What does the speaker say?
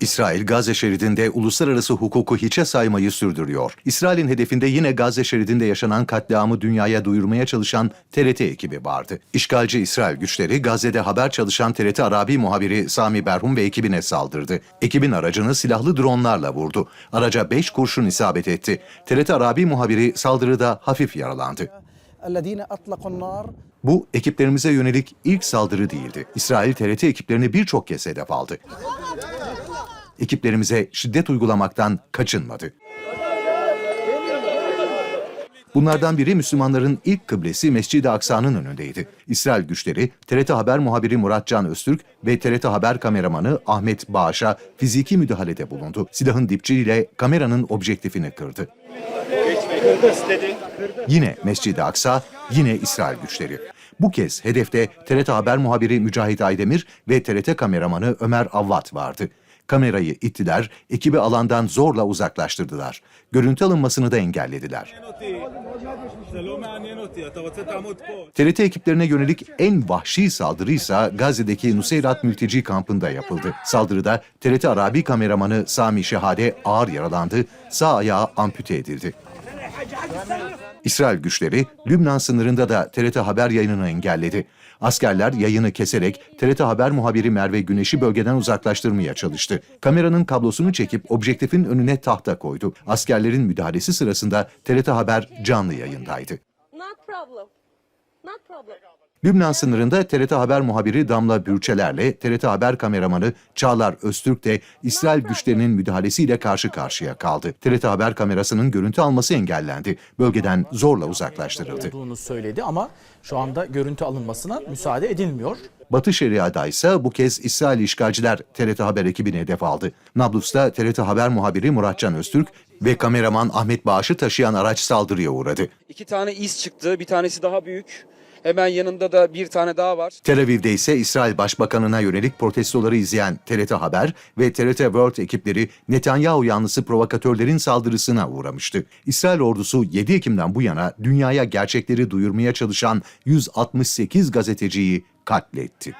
İsrail, Gazze şeridinde uluslararası hukuku hiçe saymayı sürdürüyor. İsrail'in hedefinde yine Gazze şeridinde yaşanan katliamı dünyaya duyurmaya çalışan TRT ekibi vardı. İşgalci İsrail güçleri Gazze'de haber çalışan TRT Arabi muhabiri Sami Berhum ve ekibine saldırdı. Ekibin aracını silahlı dronlarla vurdu. Araca 5 kurşun isabet etti. TRT Arabi muhabiri saldırıda hafif yaralandı. Bu ekiplerimize yönelik ilk saldırı değildi. İsrail TRT ekiplerini birçok kez hedef aldı. Ekiplerimize şiddet uygulamaktan kaçınmadı. Bunlardan biri Müslümanların ilk kıblesi Mescid-i Aksa'nın önündeydi. İsrail güçleri TRT Haber muhabiri Murat Can Öztürk ve TRT Haber kameramanı Ahmet Bağış'a fiziki müdahalede bulundu. Silahın dipçiyle kameranın objektifini kırdı. Yine Mescid-i Aksa, yine İsrail güçleri. Bu kez hedefte TRT Haber muhabiri Mücahit Aydemir ve TRT kameramanı Ömer Avvat vardı. Kamerayı ittiler, ekibi alandan zorla uzaklaştırdılar. Görüntü alınmasını da engellediler. TRT ekiplerine yönelik en vahşi saldırıysa Gazze'deki Nuseyrat mülteci kampında yapıldı. Saldırıda TRT Arabi kameramanı Sami Şehade ağır yaralandı, sağ ayağı ampute edildi. İsrail güçleri Lübnan sınırında da TRT haber yayınını engelledi. Askerler yayını keserek TRT haber muhabiri Merve Güneş'i bölgeden uzaklaştırmaya çalıştı. Kameranın kablosunu çekip objektifin önüne tahta koydu. Askerlerin müdahalesi sırasında TRT haber canlı yayındaydı. Not problem. Lübnan sınırında TRT Haber muhabiri Damla Bürçeler'le TRT Haber kameramanı Çağlar Öztürk de İsrail güçlerinin müdahalesiyle karşı karşıya kaldı. TRT Haber kamerasının görüntü alması engellendi. Bölgeden zorla uzaklaştırıldı. olduğunu söyledi ama şu anda görüntü alınmasına müsaade edilmiyor. Batı Şeria'da ise bu kez İsrail işgalciler TRT Haber ekibini hedef aldı. Nablus'ta TRT Haber muhabiri Muratcan Öztürk ve kameraman Ahmet Bağış'ı taşıyan araç saldırıya uğradı. İki tane iz çıktı. Bir tanesi daha büyük. Hemen yanında da bir tane daha var. Tel Aviv'de ise İsrail Başbakanı'na yönelik protestoları izleyen TRT Haber ve TRT World ekipleri Netanyahu yanlısı provokatörlerin saldırısına uğramıştı. İsrail ordusu 7 Ekim'den bu yana dünyaya gerçekleri duyurmaya çalışan 168 gazeteciyi katletti.